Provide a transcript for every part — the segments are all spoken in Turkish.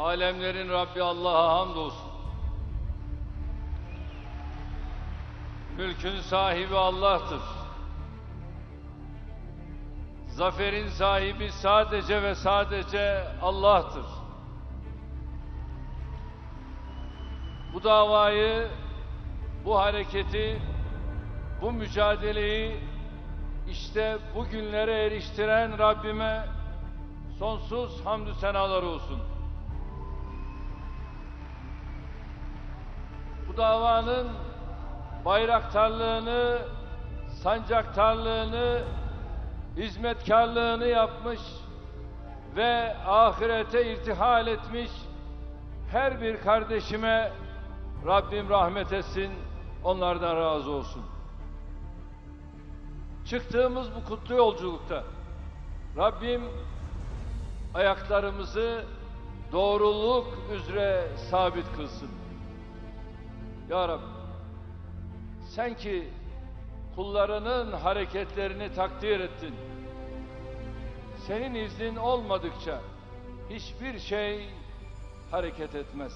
Alemlerin Rabbi Allah'a hamdolsun. Mülkün sahibi Allah'tır. Zaferin sahibi sadece ve sadece Allah'tır. Bu davayı, bu hareketi, bu mücadeleyi işte bugünlere eriştiren Rabbime sonsuz hamdü senalar olsun. Davanın bayraktarlığını, sancaktarlığını, hizmetkarlığını yapmış ve ahirete irtihal etmiş her bir kardeşime Rabbim rahmet etsin, onlardan razı olsun. Çıktığımız bu kutlu yolculukta Rabbim ayaklarımızı doğruluk üzere sabit kılsın. Ya Rabbi sen ki kullarının hareketlerini takdir ettin. Senin iznin olmadıkça hiçbir şey hareket etmez.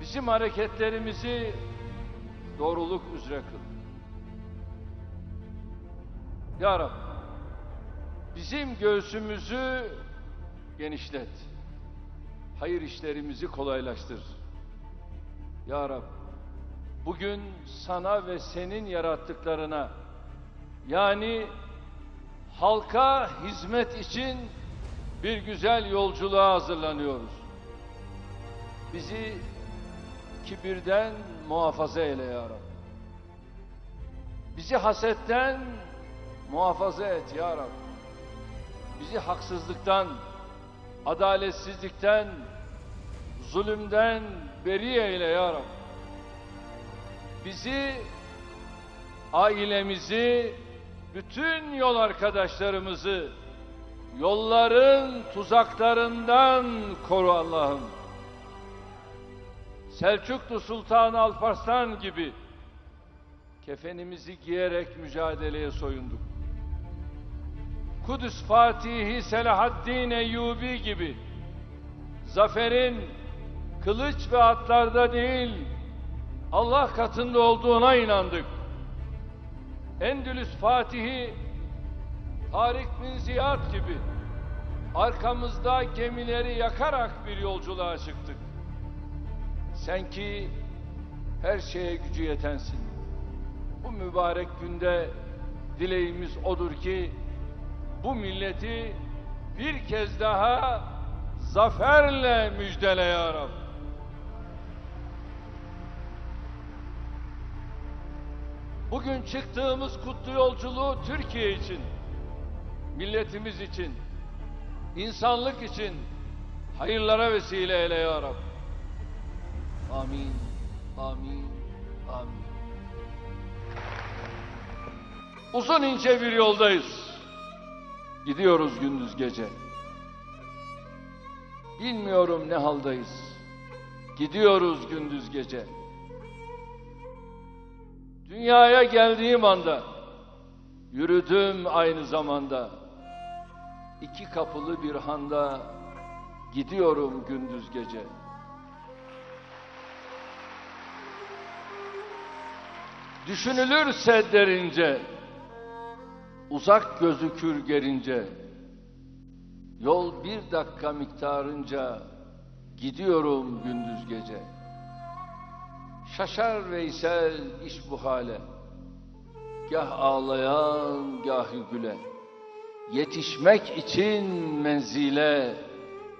Bizim hareketlerimizi doğruluk üzere kıl. Ya Rabbi, bizim göğsümüzü genişlet. Hayır işlerimizi kolaylaştır. Ya Rabbi, bugün sana ve senin yarattıklarına yani halka hizmet için bir güzel yolculuğa hazırlanıyoruz. Bizi kibirden muhafaza eyle ya Rabbi. Bizi hasetten muhafaza et ya Rabbi. Bizi haksızlıktan, adaletsizlikten, zulümden beri eyle ya Rabbi. Bizi, ailemizi, bütün yol arkadaşlarımızı yolların tuzaklarından koru Allah'ım. Selçuklu Sultan Alparslan gibi kefenimizi giyerek mücadeleye soyunduk. Kudüs Fatihi Selahaddin Eyyubi gibi zaferin kılıç ve atlarda değil Allah katında olduğuna inandık. Endülüs Fatihi Tarık bin Ziyad gibi arkamızda gemileri yakarak bir yolculuğa çıktık. Sen ki her şeye gücü yetensin. Bu mübarek günde dileğimiz odur ki bu milleti bir kez daha zaferle müjdele ya Rab. Bugün çıktığımız kutlu yolculuğu Türkiye için, milletimiz için, insanlık için hayırlara vesile eyle ya Rab. Amin, amin, amin. Uzun ince bir yoldayız. Gidiyoruz gündüz gece. Bilmiyorum ne haldayız. Gidiyoruz gündüz gece. Dünyaya geldiğim anda yürüdüm aynı zamanda. İki kapılı bir handa gidiyorum gündüz gece. Düşünülürse derince uzak gözükür gerince yol bir dakika miktarınca gidiyorum gündüz gece şaşar Veysel iş bu hale. Gah ağlayan gah güle. Yetişmek için menzile.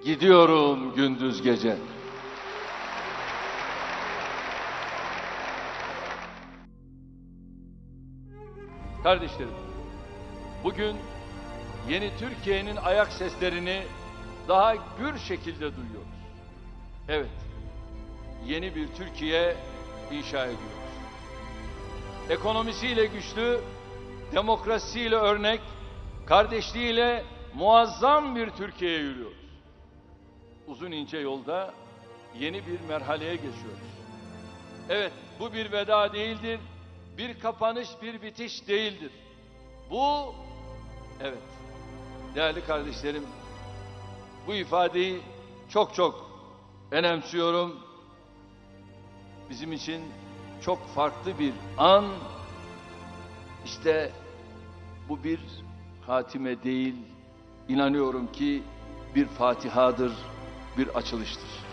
Gidiyorum gündüz gece. Kardeşlerim Bugün yeni Türkiye'nin ayak seslerini daha gür şekilde duyuyoruz. Evet, yeni bir Türkiye inşa ediyoruz. Ekonomisiyle güçlü, demokrasiyle örnek, kardeşliğiyle muazzam bir Türkiye'ye yürüyoruz. Uzun ince yolda yeni bir merhaleye geçiyoruz. Evet, bu bir veda değildir, bir kapanış, bir bitiş değildir. Bu Evet. Değerli kardeşlerim, bu ifadeyi çok çok önemsiyorum. Bizim için çok farklı bir an. İşte bu bir hatime değil, inanıyorum ki bir fatihadır, bir açılıştır.